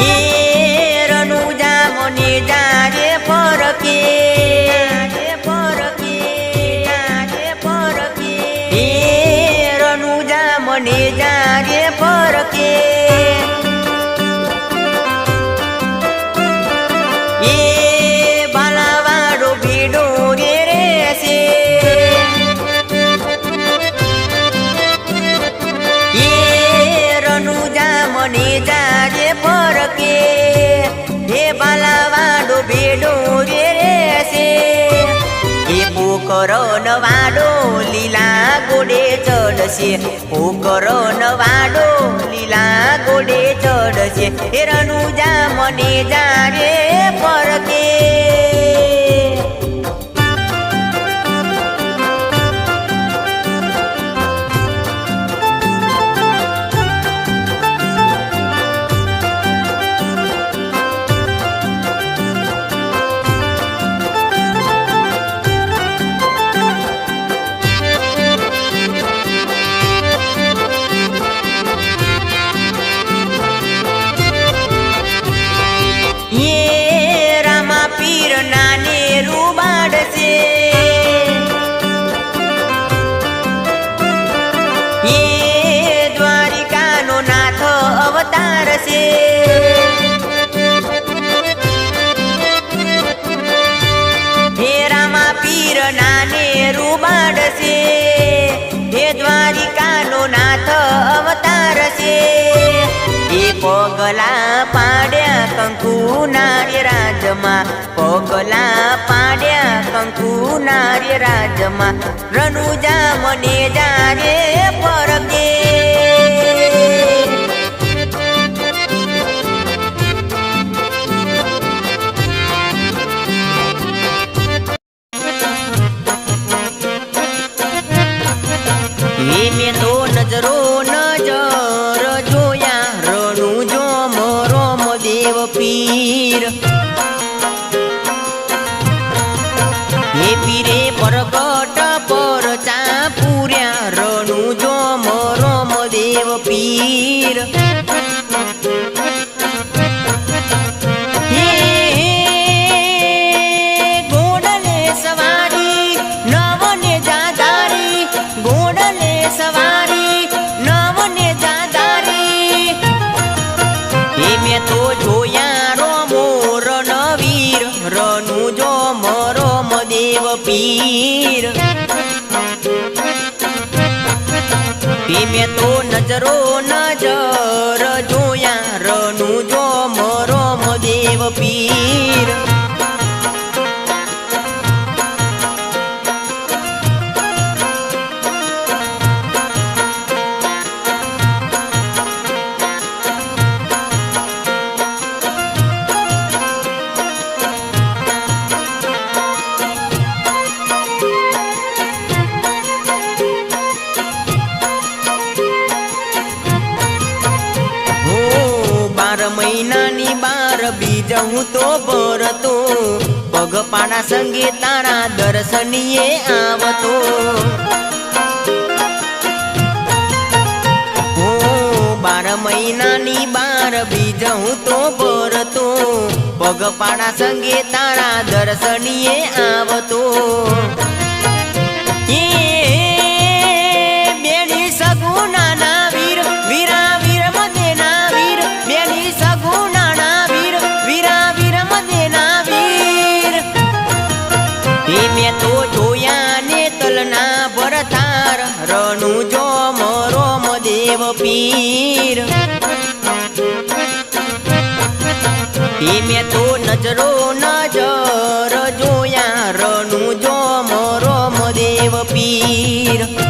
え એ પોકરો નવાડો લીલા ગોડે ચડશે પોકરો નવાડો લીલા ગોડે ચડશે. એ રનુજા મને જાગે પીર રૂબાડ છે હે દ્વારિકાનો નાથ અવતાર છે એ પગલા પાડ્યા કંકુ નાર્ય રાજમાં પગલા પાડ્યા કંકુ નાર્ય રાજમાં રનુજા મને હે મેં તો નજરો નજર જોયા. મહિનાની બાર બીજ હું તો ભરતો. પગપાળા સંગે તારા દર્શનીએ આવતો. બાર મહિનાની બાર બીજ હું તો ભરતો. પગપાળા સંગે તારા દર્શનીએ આવતો. પીર. મેં તો નજરો નજર જોયા રનું જો મરો દેવ પીર.